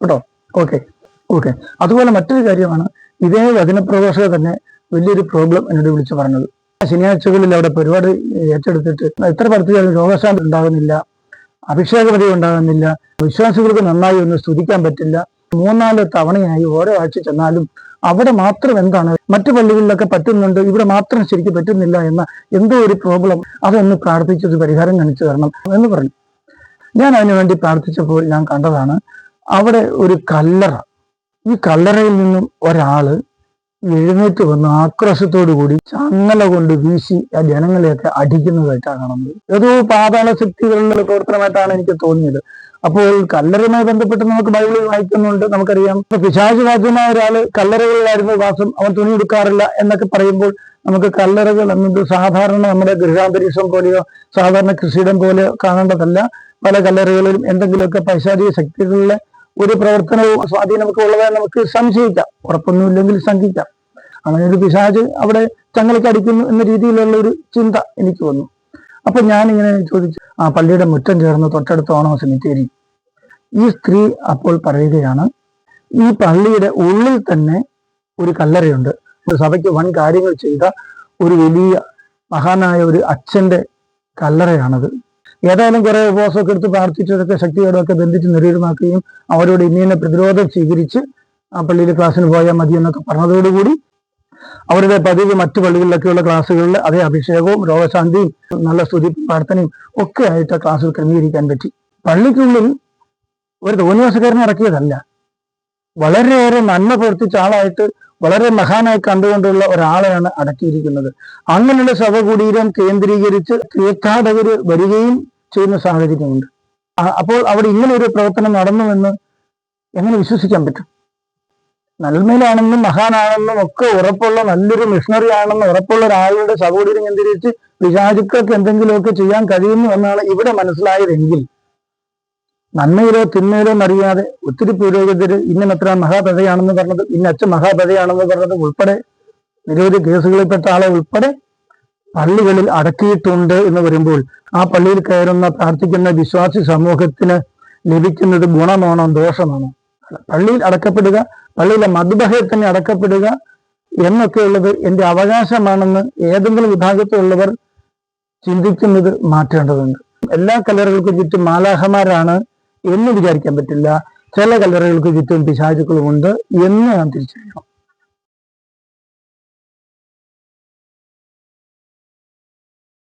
കേട്ടോ? Okay okay അതുപോലെ മറ്റൊരു കാര്യമാണ് ഇതേ വചനപ്രഘോഷക തന്നെ വലിയൊരു പ്രോബ്ലം എന്നോട് വിളിച്ചു പറഞ്ഞത്. ശനിയാഴ്ചകളിൽ അവിടെ പരിപാടി ഏറ്റെടുത്തിട്ട് എത്ര പഠിച്ചാലും രോഗശാന്തി ഉണ്ടാകുന്നില്ല അഭിഷേകപതി ഉണ്ടാകുന്നില്ല വിശ്വാസികൾക്ക് നന്നായി ഒന്ന് സ്തുതിക്കാൻ പറ്റില്ല. മൂന്നാൽ തവണയായി ഓരോ ആഴ്ച ചെന്നാലും അവിടെ മാത്രം എന്താണ് മറ്റു പള്ളികളിലൊക്കെ പറ്റുന്നുണ്ട് ഇവിടെ മാത്രം ശരിക്കും പറ്റുന്നില്ല എന്ന എന്തോ ഒരു പ്രോബ്ലം അതൊന്ന് പ്രാർത്ഥിച്ചത് പരിഹാരം കാണിച്ചു തരണം എന്ന് പറഞ്ഞു. ഞാൻ അതിനുവേണ്ടി പ്രാർത്ഥിച്ചപ്പോൾ ഞാൻ കണ്ടതാണ് അവിടെ ഒരു കല്ലറ. ഈ കല്ലറയിൽ നിന്നും ഒരാൾ എഴുന്നേറ്റ് വന്ന് ആക്രോശത്തോടു കൂടി ചങ്ങല കൊണ്ട് വീശി ആ ജനങ്ങളെയൊക്കെ അടിക്കുന്നതായിട്ടാണ് കാണുന്നത്. ഏതോ പാതാള ശക്തികളുടെ പ്രവർത്തനമായിട്ടാണ് എനിക്ക് തോന്നിയത്. അപ്പോൾ കല്ലറയുമായി ബന്ധപ്പെട്ട് നമുക്ക് ബൈബിളിൽ വായിക്കുന്നുണ്ട്. നമുക്കറിയാം. ഇപ്പൊ പിശാച് രാജ്യമായ ഒരാൾ കല്ലറകളിലായിരുന്നു വാസം. അവൻ തുണി എടുക്കാറില്ല എന്നൊക്കെ പറയുമ്പോൾ നമുക്ക് കല്ലറകൾ എന്നത് സാധാരണ നമ്മുടെ ഗൃഹാന്തരീക്ഷം പോലെയോ സാധാരണ കൃഷിയിടം പോലെയോ കാണേണ്ടതല്ല. പല കല്ലറകളിലും എന്തെങ്കിലുമൊക്കെ പൈശാചിക ശക്തികളിലെ ഒരു പ്രവർത്തനവും സ്വാധീനമൊക്കെ ഉള്ളതായി നമുക്ക് സംശയിക്കാം. ഉറപ്പൊന്നുമില്ലെങ്കിൽ ശങ്കിക്കാം. അങ്ങനെ ഒരു പിശാജ് അവിടെ ചങ്ങലക്ക് അടിക്കുന്നു എന്ന രീതിയിലുള്ള ഒരു ചിന്ത എനിക്ക് വന്നു. അപ്പൊ ഞാൻ ഇങ്ങനെ ചോദിച്ചു ആ പള്ളിയുടെ മുറ്റം ചേർന്ന് തൊട്ടടുത്താണോ സെമിത്തേരി? ഈ സ്ത്രീ അപ്പോൾ പറയുകയാണ് ഈ പള്ളിയുടെ ഉള്ളിൽ തന്നെ ഒരു കല്ലറയുണ്ട്. സഭയ്ക്ക് വൻ കാര്യങ്ങൾ ചെയ്ത ഒരു വലിയ മഹാനായ ഒരു അച്ഛന്റെ കല്ലറയാണത്. ഏതായാലും കുറെ ഉപവാസമൊക്കെ എടുത്ത് പ്രാർത്ഥിച്ചതൊക്കെ ശക്തിയോടൊക്കെ ബന്ധിച്ച് നിരീരമാക്കുകയും അവരോട് ഇന്ന പ്രതിരോധം സ്വീകരിച്ച് ആ പള്ളിയിൽ ക്ലാസ്സിന് പോയാൽ മതി എന്നൊക്കെ പറഞ്ഞതോടുകൂടി അവരുടെ പതിവ് മറ്റു പള്ളികളിലൊക്കെയുള്ള ക്ലാസ്സുകളിൽ അതേ അഭിഷേകവും രോഗശാന്തിയും നല്ല സ്തുതി പ്രാർത്ഥനയും ഒക്കെ ആയിട്ട് ആ ക്ലാസ്സിൽ ക്രമീകരിക്കാൻ പറ്റി. പള്ളിക്കുള്ളിൽ ഒരു തോന്നിവാസക്കാരനെ ഇറക്കിയതല്ല. വളരെയേറെ നന്മ പ്രവർത്തിച്ച ആളായിട്ട് വളരെ മഹാനായി കണ്ടുകൊണ്ടുള്ള ഒരാളെയാണ് അടക്കിയിരിക്കുന്നത്. അങ്ങനെയുള്ള ശവകുടീരം കേന്ദ്രീകരിച്ച് തീർത്ഥാടകര് വരികയും ചെയ്യുന്ന സാഹചര്യമുണ്ട്. അപ്പോൾ അവിടെ ഇങ്ങനെ ഒരു പ്രവർത്തനം നടന്നുവെന്ന് എങ്ങനെ വിശ്വസിക്കാൻ പറ്റും? നന്മയിലാണെന്നും മഹാനാണെന്നും ഒക്കെ ഉറപ്പുള്ള നല്ലൊരു മിഷണറി ആണെന്നും ഉറപ്പുള്ള ഒരാളുടെ ശവകുടീരം കേന്ദ്രീകരിച്ച് പിശാചുക്കൾക്ക് എന്തെങ്കിലുമൊക്കെ ചെയ്യാൻ കഴിയുന്നു എന്നാണ് ഇവിടെ മനസ്സിലായതെങ്കിൽ നന്മയിലോ തിന്മയിലോ അറിയാതെ ഒത്തിരി പുരോഗതിര് ഇന്നത്ര മഹാപതയാണെന്ന് പറഞ്ഞത് ഇന്ന അച്ഛൻ മഹാപതയാണെന്ന് പറഞ്ഞത് ഉൾപ്പെടെ നിരവധി കേസുകളിൽപ്പെട്ട ആളെ ഉൾപ്പെടെ പള്ളികളിൽ അടക്കിയിട്ടുണ്ട് എന്ന് വരുമ്പോൾ ആ പള്ളിയിൽ കയറുന്ന പ്രാർത്ഥിക്കുന്ന വിശ്വാസി സമൂഹത്തിന് ലഭിക്കുന്നത് ഗുണമാണോ ദോഷമാണോ? പള്ളിയിൽ അടക്കപ്പെടുക പള്ളിയിലെ മധുബഹയിൽ തന്നെ അടക്കപ്പെടുക എന്നൊക്കെയുള്ളത് എന്റെ അവകാശമാണെന്ന് ഏതെങ്കിലും വിഭാഗത്തിലുള്ളവർ ചിന്തിക്കുന്നത് മാറ്റേണ്ടതുണ്ട്. എല്ലാ കലറുകൾക്കും ചുറ്റും മാലാഹമാരാണ് എന്ന് വിചാരിക്കാൻ പറ്റില്ല. ചില കല്ലറകൾക്ക് ചുറ്റും പിശാചുക്കളുമുണ്ട് എന്ന് നാം തിരിച്ചറിയണം.